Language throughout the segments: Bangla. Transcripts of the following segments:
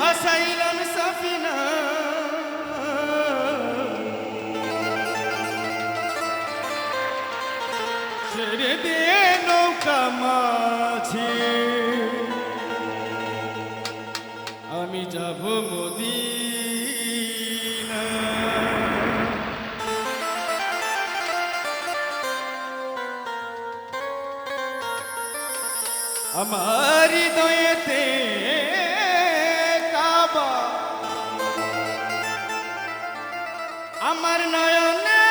ভাসাইলাম সাফিনা। ছেড়ে দে নৌকা মাঝি। আমি যাব মদিনা। আমার আমার নয়নে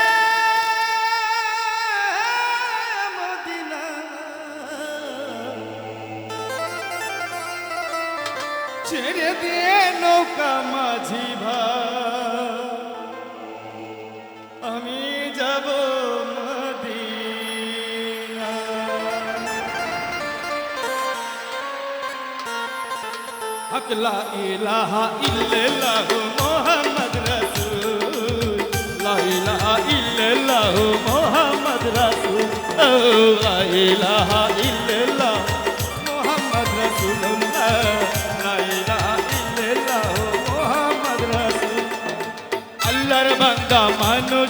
মদিনা। ছেড়ে দিয়ে নৌকা মাঝি ভাই। আমি যাব মদিনা। হক লা ইলাহা ইল্লাল্লাহু ইল্লাল্লাহু মুহাম্মদ রাসূল লা ইলাহা ইল্লাল্লাহ। মুহাম্মদ রাসূলুল্লাহ, লা ইলাহা ইল্লাল্লাহু, মুহাম্মদ রাসূল। আল্লাহর বান্দা মানুষ।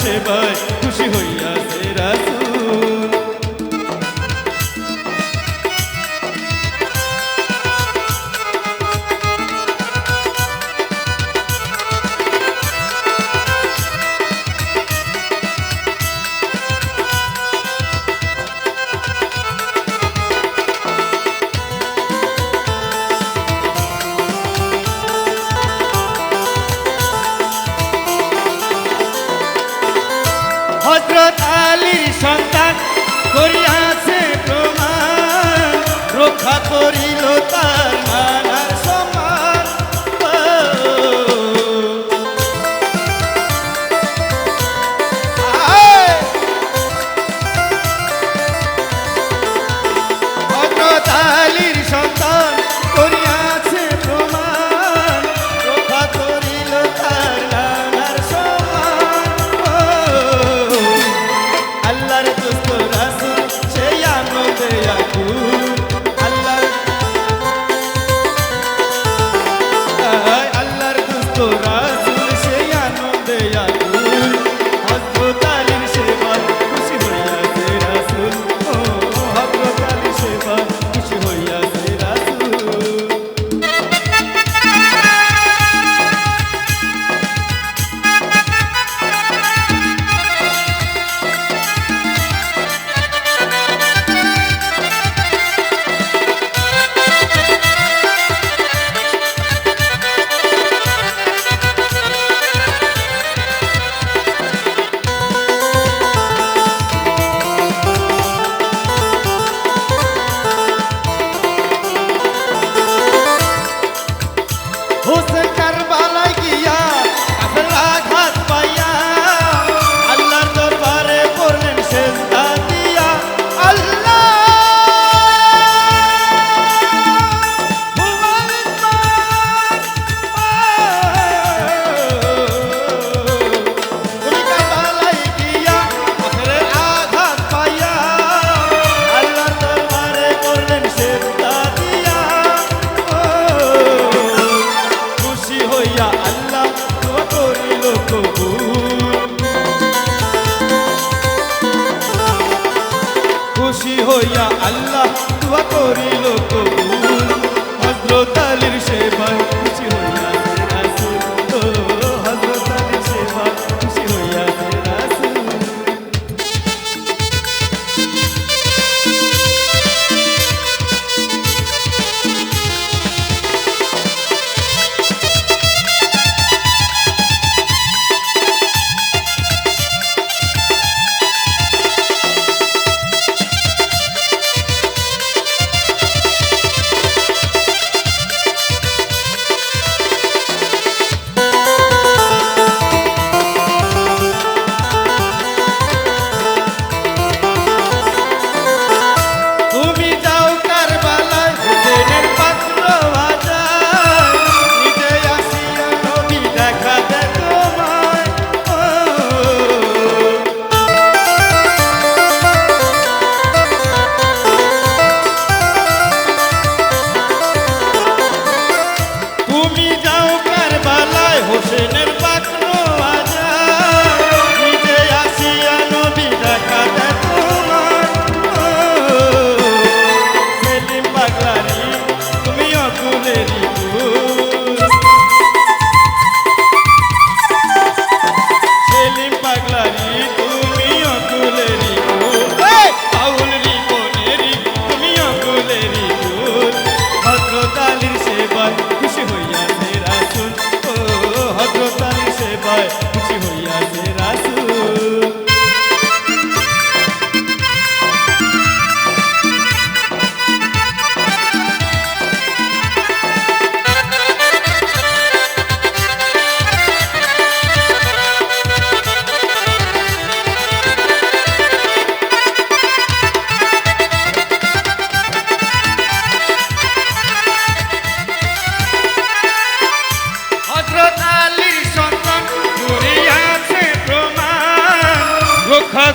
সেবায় খুশি হইয়াছে রক্ষা করিল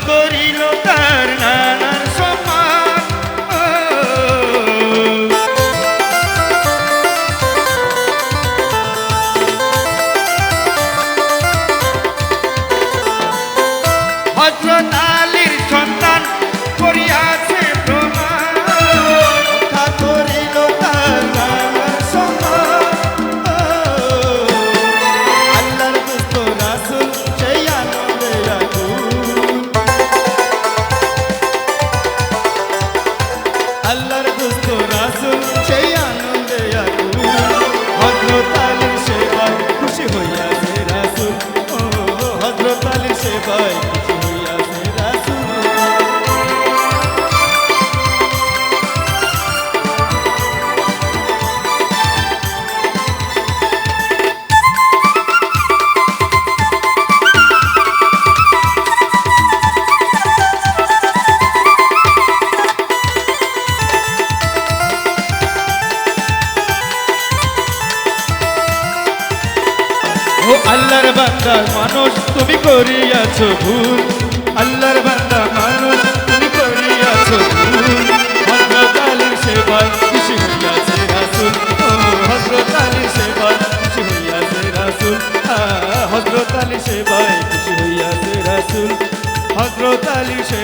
করি আল্লাহর দুস্থ রাসুল, সেই আনন্দে আগুন হজরত আলীর সেবায় খুশি হইয়াছে রাসুল। ও হজরত আলীর সেবায় আল্লাহর বান্দা, মানুষ তুমি করিয়াছ ভুল। আল্লাহর বান্দা, মানুষ তুমি করিয়াছ ভুল। হজরত আলীর সেবায় খুশি হইয়াছে রাসুল। হজরত আলীর সেবায় খুশি হইয়াছে রাসুল। হজরত আলী সেবায় খুশি হইয়াছে রাসুল। হজরত আলী সে